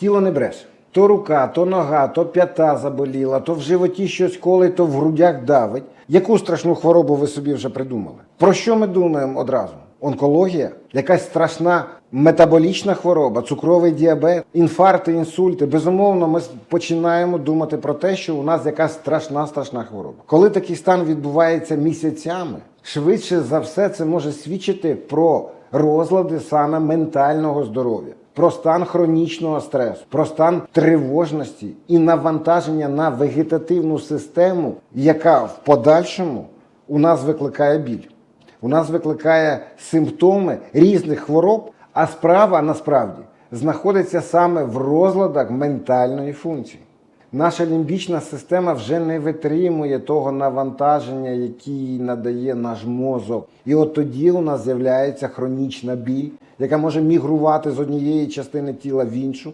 тіло не бреше. То рука, то нога, то п'ята заболіла, то в животі щось колить, то в грудях давить. Яку страшну хворобу ви собі вже придумали? Про що ми думаємо одразу? Онкологія, якась страшна метаболічна хвороба, цукровий діабет, інфаркти, інсульти. Безумовно, ми починаємо думати про те, що у нас якась страшна страшна хвороба. Коли такий стан відбувається місяцями, швидше за все це може свідчити про розлади саме ментального здоров'я. Про стан хронічного стресу, про стан тривожності і навантаження на вегетативну систему, яка в подальшому у нас викликає біль у нас викликає симптоми різних хвороб, а справа насправді знаходиться саме в розладах ментальної функції. Наша лімбічна система вже не витримує того навантаження, який надає наш мозок. І от тоді у нас з'являється хронічна біль, яка може мігрувати з однієї частини тіла в іншу.